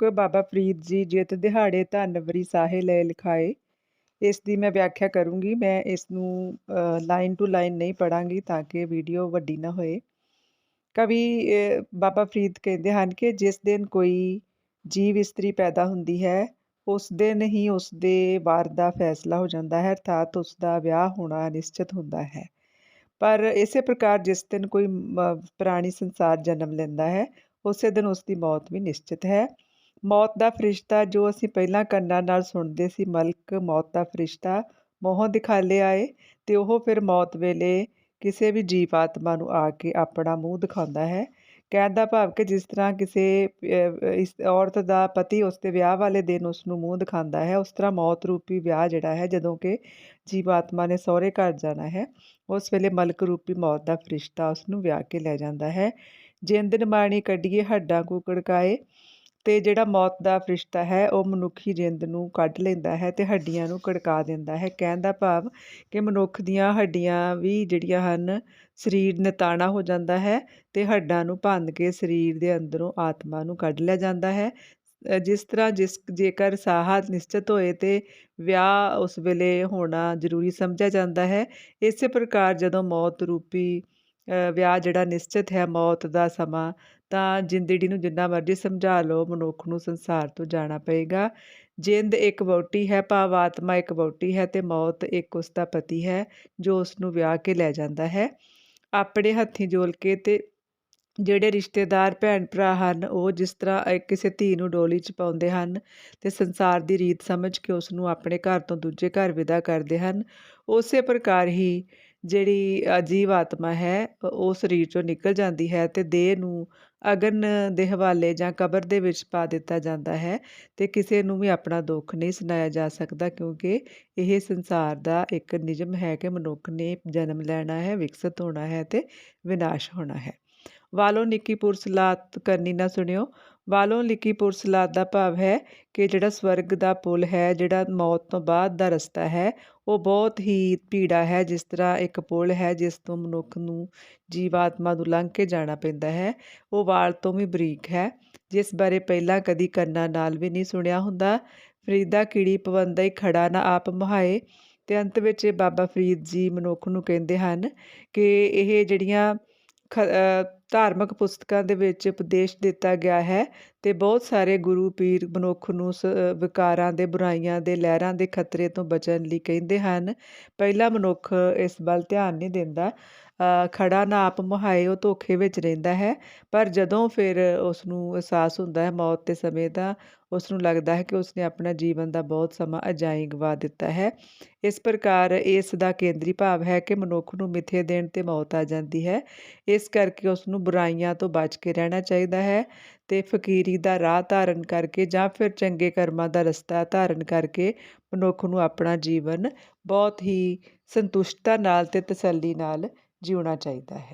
ਸ਼ਲੋਕ ਬਾਬਾ ਫਰੀਦ ਜੀ ਜਿਤ ਦਿਹਾੜੇ ਧੰਨਵਰੀ ਸਾਹੇ ਲੈ ਲਿਖਾਏ। ਇਸ ਦੀ ਮੈਂ ਵਿਆਖਿਆ ਕਰੂੰਗੀ। ਮੈਂ ਇਸ ਨੂੰ ਲਾਈਨ ਟੂ ਲਾਈਨ ਨਹੀਂ ਪੜਾਂਗੀ ਤਾਂ ਕਿ ਵੀਡੀਓ ਵੱਡੀ ਨਾ ਹੋਏ। ਕਵੀ ਬਾਬਾ ਫਰੀਦ ਕਹਿੰਦੇ ਹਨ ਕਿ ਜਿਸ ਦਿਨ ਕੋਈ ਜੀਵ ਇਸਤਰੀ ਪੈਦਾ ਹੁੰਦੀ ਹੈ, ਉਸ ਦਿਨ ਹੀ ਉਸ ਦੇ ਵਾਰ ਦਾ ਫੈਸਲਾ ਹੋ ਜਾਂਦਾ ਹੈ, ਅਰਥਾਤ ਉਸ ਦਾ ਵਿਆਹ ਹੋਣਾ ਨਿਸ਼ਚਿਤ ਹੁੰਦਾ ਹੈ। ਪਰ ਇਸੇ ਪ੍ਰਕਾਰ ਜਿਸ ਦਿਨ ਕੋਈ ਪ੍ਰਾਣੀ ਸੰਸਾਰ ਜਨਮ ਲੈਂਦਾ ਹੈ, ਉਸੇ ਦਿਨ ਉਸ ਦੀ ਮੌਤ ਵੀ ਨਿਸ਼ਚਿਤ ਹੈ। ਮੌਤ ਦਾ ਫਰਿਸ਼ਤਾ ਜੋ ਅਸੀਂ ਪਹਿਲਾਂ ਕੰਨਾਂ ਨਾਲ ਸੁਣਦੇ ਸੀ, ਮਲਕ ਮੌਤ ਦਾ ਫਰਿਸ਼ਤਾ ਮੋਹ ਦਿਖਾਲੇ ਆਏ ਤੇ ਉਹ ਫਿਰ ਮੌਤ ਵੇਲੇ ਕਿਸੇ ਵੀ ਜੀਵ ਆਤਮਾ ਨੂੰ ਆ ਕੇ ਆਪਣਾ ਮੂੰਹ ਦਿਖਾਉਂਦਾ ਹੈ। ਕਹਿਣ ਦਾ ਭਾਵ ਕਿ ਜਿਸ ਤਰ੍ਹਾਂ ਕਿਸੇ ਇਸ ਔਰਤ ਦਾ ਪਤੀ ਉਸ ਦੇ ਵਿਆਹ ਵਾਲੇ ਦਿਨ ਉਸ ਨੂੰ ਮੂੰਹ ਦਿਖਾਉਂਦਾ ਹੈ, ਉਸ ਤਰ੍ਹਾਂ ਮੌਤ ਰੂਪੀ ਵਿਆਹ ਜਿਹੜਾ ਹੈ, ਜਦੋਂ ਕਿ ਜੀਵ ਆਤਮਾ ਨੇ ਸਹੁਰੇ ਘਰ ਜਾਣਾ ਹੈ, ਉਸ ਵੇਲੇ ਮਲਕ ਰੂਪੀ ਮੌਤ ਦਾ ਫਰਿਸ਼ਤਾ ਉਸ ਨੂੰ ਵਿਆਹ ਕੇ ਲੈ ਜਾਂਦਾ ਹੈ। ਜਿੰਦ ਨਿਮਾਣੀ ਕੱਢੀਏ ਹੱਡਾਂ ਕੋ ਕੜਕਾਏ ਅਤੇ ਜਿਹੜਾ ਮੌਤ ਦਾ ਫਰਿਸ਼ਤਾ ਹੈ, ਉਹ ਮਨੁੱਖੀ ਜਿੰਦ ਨੂੰ ਕੱਢ ਲੈਂਦਾ ਹੈ ਅਤੇ ਹੱਡੀਆਂ ਨੂੰ ਕੜਕਾ ਦਿੰਦਾ ਹੈ। ਕਹਿਣ ਦਾ ਭਾਵ ਕਿ ਮਨੁੱਖ ਦੀਆਂ ਹੱਡੀਆਂ ਵੀ ਜਿਹੜੀਆਂ ਹਨ, ਸਰੀਰ ਨਤਾਣਾ ਹੋ ਜਾਂਦਾ ਹੈ ਅਤੇ ਹੱਡਾਂ ਨੂੰ ਭੰਨ ਕੇ ਸਰੀਰ ਦੇ ਅੰਦਰੋਂ ਆਤਮਾ ਨੂੰ ਕੱਢ ਲਿਆ ਜਾਂਦਾ ਹੈ। ਜਿਸ ਤਰ੍ਹਾਂ ਜਿਸ ਜੇਕਰ ਸਾਹਾ ਨਿਸ਼ਚਿਤ ਹੋਏ ਤੇ ਵਿਆਹ ਉਸ ਵੇਲੇ ਹੋਣਾ ਜ਼ਰੂਰੀ ਸਮਝਿਆ ਜਾਂਦਾ ਹੈ, ਇਸੇ ਪ੍ਰਕਾਰ ਜਦੋਂ ਮੌਤ ਰੂਪੀ ਵਿਆਹ ਜਿਹੜਾ ਨਿਸ਼ਚਿਤ ਹੈ, ਮੌਤ ਦਾ ਸਮਾਂ ਤਾਂ ਜ਼ਿੰਦੜੀ ਨੂੰ ਜਿੰਨਾ ਮਰਜ਼ੀ ਸਮਝਾ ਲਓ, ਮਨੁੱਖ ਨੂੰ ਸੰਸਾਰ ਤੋਂ ਜਾਣਾ ਪਏਗਾ। ਜਿੰਦ ਇੱਕ ਵੋਟੀ ਹੈ, ਭਾਵ ਆਤਮਾ ਇੱਕ ਵੋਟੀ ਹੈ ਤੇ ਮੌਤ ਇੱਕ ਉਸ ਦਾ ਪਤੀ ਹੈ, ਜੋ ਉਸ ਨੂੰ ਵਿਆਹ ਕੇ ਲੈ ਜਾਂਦਾ ਹੈ। ਆਪਣੇ ਹੱਥੀਂ ਜੋਲ ਕੇ ਤੇ ਜਿਹੜੇ ਰਿਸ਼ਤੇਦਾਰ ਭੈਣ ਭਰਾ ਹਨ, ਉਹ ਜਿਸ ਤਰ੍ਹਾਂ ਕਿਸੇ ਧੀ ਨੂੰ ਡੋਲੀ 'ਚ ਪਾਉਂਦੇ ਹਨ ਤੇ ਸੰਸਾਰ ਦੀ ਰੀਤ ਸਮਝ ਕੇ ਉਸ ਨੂੰ ਆਪਣੇ ਘਰ ਤੋਂ ਦੂਜੇ ਘਰ ਵਿਦਾ ਕਰਦੇ ਹਨ, ਉਸੇ ਪ੍ਰਕਾਰ ਹੀ ਜਿਹੜੀ ਅਜੀਵ ਆਤਮਾ ਹੈ, ਉਹ ਸਰੀਰ ਚੋਂ ਨਿਕਲ ਜਾਂਦੀ ਹੈ ਤੇ ਦੇਹ ਨੂੰ ਅਗਨ ਦੇ ਹਵਾਲੇ ਜਾਂ ਕਬਰ ਦੇ ਵਿੱਚ ਪਾ ਦਿੱਤਾ ਜਾਂਦਾ ਹੈ ਤੇ ਕਿਸੇ ਨੂੰ ਵੀ ਆਪਣਾ ਦੁੱਖ ਨਹੀਂ ਸੁਣਾਇਆ ਜਾ ਸਕਦਾ ਕਿਉਂਕਿ ਇਹ ਸੰਸਾਰ ਦਾ ਇੱਕ ਨਿਯਮ ਹੈ ਕਿ ਮਨੁੱਖ ਨੇ ਜਨਮ ਲੈਣਾ ਹੈ, ਵਿਕਸਿਤ ਹੋਣਾ ਹੈ ਤੇ ਵਿਨਾਸ਼ ਹੋਣਾ ਹੈ। ਵਾਲੋ ਨਿੱਕੀ ਪੁਰਸਲਾਤ ਕਰਨੀ ਨਾ ਸੁਣਿਓ। ਵਾਲੋਂ ਲਿਖੀ ਪੁਰਸਲਾਤ ਦਾ ਭਾਵ ਹੈ ਕਿ ਜਿਹੜਾ ਸਵਰਗ ਦਾ ਪੁਲ ਹੈ, ਜਿਹੜਾ ਮੌਤ ਤੋਂ ਬਾਅਦ ਦਾ ਰਸਤਾ ਹੈ ਉਹ ਬਹੁਤ ਹੀ ਭੀੜਾ ਹੈ, ਜਿਸ ਤਰ੍ਹਾਂ ਇੱਕ ਪੁਲ ਹੈ, ਜਿਸ ਤੋਂ ਮਨੁੱਖ ਨੂੰ ਜੀਵਾਤਮਾ ਨੂੰ ਲੰਘ ਕੇ ਜਾਣਾ ਪੈਂਦਾ ਹੈ। ਉਹ ਵਾਲ ਤੋਂ ਵੀ ਬਰੀਕ ਹੈ, ਜਿਸ ਬਾਰੇ ਪਹਿਲਾਂ ਕਦੀ ਕੰਨਾਂ ਨਾਲ ਵੀ ਨਹੀਂ ਸੁਣਿਆ ਹੁੰਦਾ। ਫਰੀਦਾ ਕੀੜੀ ਪਵੰਦਾ ਹੀ ਖੜਾ ਨਾ ਆਪ ਮਹਾਏ। ਤੇ ਅੰਤ ਵਿੱਚ ਬਾਬਾ ਫਰੀਦ ਜੀ ਮਨੁੱਖ ਨੂੰ ਕਹਿੰਦੇ ਹਨ ਕਿ ਇਹ ਜਿਹੜੀਆਂ ਧਾਰਮਿਕ ਪੁਸਤਕਾਂ ਦੇ ਵਿੱਚ ਉਪਦੇਸ਼ ਦਿੱਤਾ ਗਿਆ ਹੈ ਤੇ ਬਹੁਤ ਸਾਰੇ ਗੁਰੂ ਪੀਰ ਮਨੁੱਖ ਨੂੰ ਵਿਕਾਰਾਂ ਦੇ, ਬੁਰਾਈਆਂ ਦੇ, ਲਹਿਰਾਂ ਦੇ ਖਤਰੇ ਤੋਂ ਬਚਣ ਲਈ ਕਹਿੰਦੇ ਹਨ। ਪਹਿਲਾ ਮਨੁੱਖ ਇਸ ਵੱਲ ਧਿਆਨ ਨਹੀਂ ਦਿੰਦਾ। ਖੜਾ ਨਾ ਆਪ ਮੁਹਾਏ, ਉਹ ਧੋਖੇ ਵਿੱਚ ਰਹਿੰਦਾ ਹੈ। ਪਰ ਜਦੋਂ ਫਿਰ ਉਸ ਨੂੰ ਅਹਿਸਾਸ ਹੁੰਦਾ ਹੈ ਮੌਤ ਦੇ ਸਮੇਂ ਦਾ ਉਸ ਨੂੰ ਲੱਗਦਾ ਹੈ ਕਿ ਉਸਨੇ ਆਪਣਾ ਜੀਵਨ ਦਾ ਬਹੁਤ ਸਮਾਂ ਅਜਾਈ ਗਵਾ ਦਿੱਤਾ ਹੈ। ਇਸ ਪ੍ਰਕਾਰ ਇਸ ਦਾ ਕੇਂਦਰੀ ਭਾਵ ਹੈ ਕਿ ਮਨੁੱਖ ਨੂੰ ਮਿੱਥੇ ਦੇਣ ਤੇ ਮੌਤ ਆ ਜਾਂਦੀ ਹੈ। ਇਸ ਕਰਕੇ ਉਸ ਨੂੰ ਬੁਰਾਈਆਂ ਤੋਂ ਬਚ ਕੇ ਰਹਿਣਾ ਚਾਹੀਦਾ ਹੈ ਤੇ ਫਕੀਰੀ ਦਾ ਰਾਹ ਧਾਰਨ ਕਰਕੇ ਜਾਂ ਫਿਰ ਚੰਗੇ ਕਰਮਾਂ ਦਾ ਰਸਤਾ ਧਾਰਨ ਕਰਕੇ ਮਨੁੱਖ ਨੂੰ ਆਪਣਾ ਜੀਵਨ ਬਹੁਤ ਹੀ ਸੰਤੁਸ਼ਟਤਾ ਨਾਲ ਤੇ ਤਸੱਲੀ ਨਾਲ ਜਿਉਣਾ ਚਾਹੀਦਾ ਹੈ।